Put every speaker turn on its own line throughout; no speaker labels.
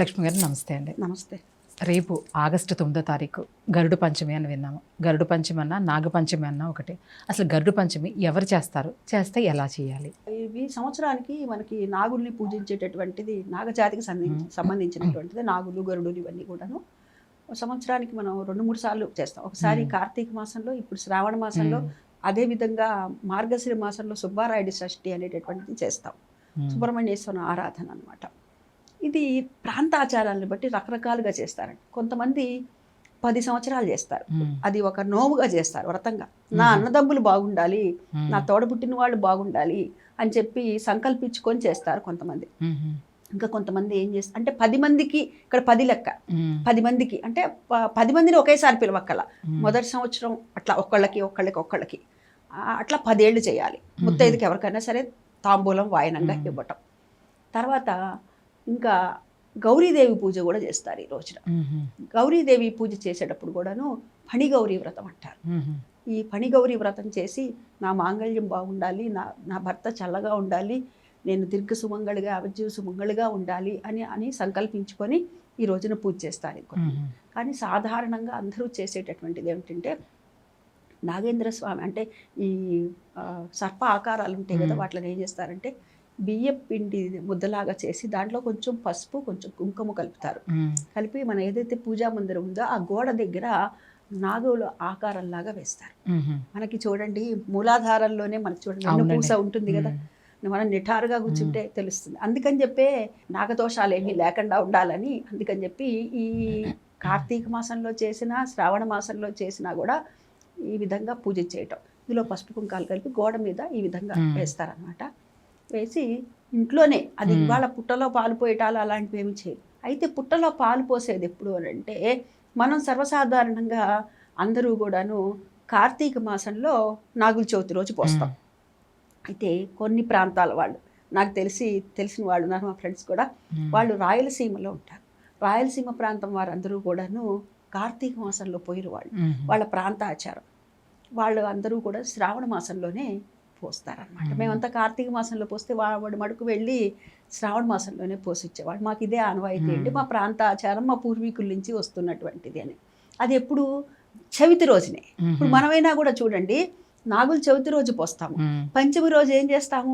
లక్ష్మి గారు నమస్తే అండి.
నమస్తే.
రేపు ఆగస్టు తొమ్మిదో తారీఖు గరుడు పంచమి అని విన్నాము. గరుడు పంచమి అన్నా నాగపంచమి అన్నా ఒకటి. అసలు గరుడు పంచమి ఎవరు చేస్తారు? చేస్తే ఎలా చేయాలి?
ఇవి సంవత్సరానికి మనకి నాగుల్ని పూజించేటటువంటిది నాగజాతికి. సంబంధించినటువంటిది నాగులు గరుడులు ఇవన్నీ కూడాను. సంవత్సరానికి మనం రెండు మూడు సార్లు చేస్తాం. ఒకసారి. కార్తీక మాసంలో ఇప్పుడు శ్రావణ మాసంలో అదే విధంగా మార్గశిర మాసంలో సుబ్బారాయుడి షష్ఠి అనేటటువంటిది చేస్తాం. సుబ్రహ్మణ్యేశ్వర ఆరాధన అన్నమాట. ఇది ప్రాంత ఆచారాలను బట్టి రకరకాలుగా చేస్తారండి కొంతమంది పది సంవత్సరాలు చేస్తారు. అది ఒక నోముగా చేస్తారు వ్రతంగా నా
మ్మ్.
అన్నదమ్ములు బాగుండాలి. నా తోడబుట్టిన వాళ్ళు బాగుండాలి అని చెప్పి సంకల్పించుకొని చేస్తారు కొంతమంది. ఇంకా కొంతమంది ఏం చేస్తారు అంటే పది మందికి ఇక్కడ పది లెక్క. పది మందికి అంటే పది మందిని ఒకేసారి పిలవక్కల. మొదటి సంవత్సరం అట్లా ఒక్కళ్ళకి ఒక్కళ్ళకి ఒక్కళ్ళకి అట్లా పదేళ్ళు చేయాలి ముత్తైదుకి ఎవరికైనా సరే తాంబూలం వాయనంగా. ఇవ్వటం తర్వాత ఇంకా గౌరీదేవి పూజ కూడా చేస్తారు ఈ రోజున. గౌరీదేవి పూజ చేసేటప్పుడు కూడాను ఫణిగౌరీ వ్రతం అంటారు. ఈ ఫణిగౌరి వ్రతం చేసి నా మాంగళ్యం బాగుండాలి నా నా భర్త చల్లగా ఉండాలి నేను దీర్ఘ సుమంగళిగా అవజీవ సుమంగళిగా ఉండాలి అని అని సంకల్పించుకొని ఈ రోజున పూజ చేస్తారు. కానీ సాధారణంగా అందరూ చేసేటటువంటిది ఏమిటంటే నాగేంద్ర స్వామి అంటే ఈ సర్ప ఆకారాలు ఉంటాయి కదా. వాటిని ఏం చేస్తారంటే బియ్యం పిండి ముద్దలాగా చేసి దాంట్లో కొంచెం పసుపు కొంచెం కుంకుమ కలుపుతారు. కలిపి మన ఏదైతే పూజా మందిరం ఉందో ఆ గోడ దగ్గర నాగుల ఆకారంలాగా వేస్తారు. మనకి చూడండి మూలాధారంలోనే మనకి చూడండి. పూస ఉంటుంది కదా మనం నిఠారుగా కూర్చుంటే తెలుస్తుంది అందుకని చెప్పే నాగదోషాలు ఏమీ లేకుండా ఉండాలని అందుకని చెప్పి ఈ కార్తీక మాసంలో చేసిన శ్రావణ మాసంలో చేసినా కూడా ఈ విధంగా పూజ చేయటం ఇందులో పసుపు కుంకాలు కలిపి గోడ మీద ఈ విధంగా. వేస్తారనమాట వేసి ఇంట్లోనే అది. ఇవాళ పుట్టలో పాలు పోయటాలు అలాంటివి ఏమి చేయరు అయితే పుట్టలో పాలు పోసేది ఎప్పుడు అని అంటే మనం సర్వసాధారణంగా అందరూ కూడాను కార్తీక మాసంలో నాగుల చవితి రోజు పోస్తాం అయితే కొన్ని ప్రాంతాల వాళ్ళు నాకు తెలిసి తెలిసిన వాళ్ళు ఉన్నారు మా ఫ్రెండ్స్ కూడా. వాళ్ళు రాయలసీమలో ఉంటారు రాయలసీమ ప్రాంతం వారందరూ కూడాను కార్తీక మాసంలో పోయిన వాళ్ళు. వాళ్ళ ప్రాంత ఆచారం వాళ్ళు అందరూ కూడా శ్రావణ మాసంలోనే పోస్తారనమాట
మ్మ్.
మేమంతా కార్తీక మాసంలో పోస్తే వాడి మడుకు వెళ్ళి శ్రావణ మాసంలోనే పోసిచ్చేవాళ్ళు మాకు ఇదే ఆనవాయితీ అండి. మా ప్రాంత ఆచారం మా పూర్వీకుల నుంచి వస్తున్నటువంటిది అని అది ఎప్పుడు చవితి రోజునే ఇప్పుడు. మనమైనా కూడా చూడండి నాగుల చవితి రోజు పోస్తాము. పంచమి రోజు ఏం చేస్తాము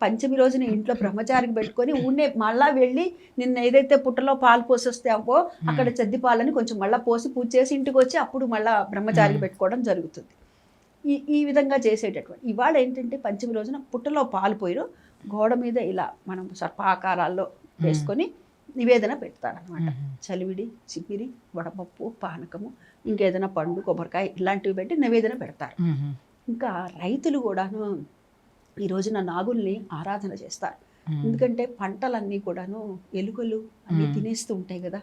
పంచమి రోజున ఇంట్లో బ్రహ్మచారికి పెట్టుకొని ఊనే మళ్ళా వెళ్ళి నిన్న ఏదైతే పుట్టలో పాలు పోసొస్తామో అక్కడ చెద్ది పాలని కొంచెం మళ్ళా పోసి పూజ చేసి ఇంటికి వచ్చి అప్పుడు మళ్ళా బ్రహ్మచారికి. పెట్టుకోవడం జరుగుతుంది ఈ ఈ విధంగా చేసేటటువంటి ఇవాళ ఏంటంటే పంచమి రోజున పుట్టలో పాలు పోయిరు గోడ మీద ఇలా మనం సర్పాకారాల్లో వేసుకొని నివేదన పెడతారనమాట. చలివిడి చిపిరి వడపప్పు పానకము ఇంకేదైనా పండు కొబ్బరికాయ ఇలాంటివి పెట్టి నివేదన పెడతారు. ఇంకా రైతులు కూడాను ఈ రోజున నాగుల్ని ఆరాధన చేస్తారు. ఎందుకంటే పంటలన్నీ కూడాను ఎలుకలు అన్నీ. తినేస్తూ ఉంటాయి కదా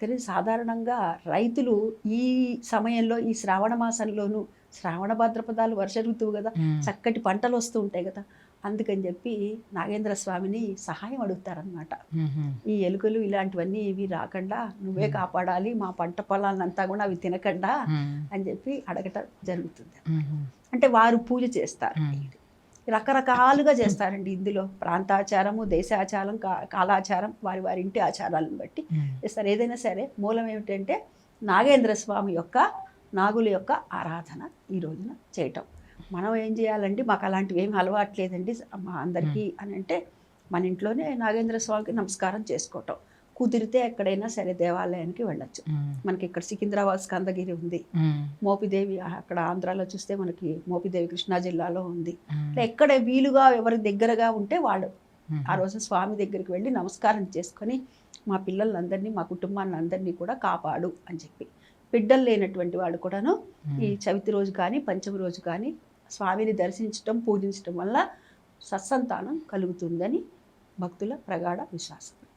కానీ సాధారణంగా రైతులు ఈ సమయంలో ఈ శ్రావణ మాసంలోనూ శ్రావణ భాద్రపదాలు వర్ష ఋతువు కదా. చక్కటి పంటలు వస్తూ ఉంటాయి కదా అందుకని చెప్పి నాగేంద్ర స్వామిని సహాయం అడుగుతారనమాట. ఈ ఎలుకలు ఇలాంటివన్నీ ఇవి రాకుండా నువ్వే. కాపాడాలి మా పంట పొలాలంతా కూడా అవి తినకుండా. అని చెప్పి అడగటం జరుగుతుంది. అంటే వారు పూజ చేస్తారు. రకరకాలుగా చేస్తారండి ఇందులో ప్రాంతాచారము దేశాచారం కాలాచారం వారి వారి ఇంటి ఆచారాలను బట్టి. చేస్తారు ఏదైనా సరే మూలం ఏమిటంటే నాగేంద్ర స్వామి యొక్క నాగుల యొక్క ఆరాధన ఈ రోజున చేయటం. మనం ఏం చేయాలండి మాకు అలాంటివి ఏమి అలవాట్లేదండి. మా అందరికీ అని అంటే మన ఇంట్లోనే నాగేంద్ర స్వామికి నమస్కారం చేసుకోవటం. కుదిరితే ఎక్కడైనా సరే దేవాలయానికి వెళ్ళొచ్చు. మనకి ఇక్కడ సికింద్రాబాద్ స్కందగిరి ఉంది. మోపిదేవి అక్కడ ఆంధ్రాలో చూస్తే మనకి మోపిదేవి కృష్ణా జిల్లాలో ఉంది. ఎక్కడ వీలుగా ఎవరి దగ్గరగా ఉంటే వాళ్ళు. ఆ రోజు స్వామి దగ్గరికి వెళ్ళి నమస్కారం చేసుకొని మా పిల్లలందరినీ మా కుటుంబాన్ని అందరినీ కూడా కాపాడు అని చెప్పి. బిడ్డలు లేనటువంటి వాళ్ళు కూడాను ఈ చవితి రోజు కానీ పంచమి రోజు కానీ స్వామిని దర్శించటం పూజించటం వల్ల సత్సంతానం కలుగుతుందని భక్తుల ప్రగాఢ విశ్వాసం.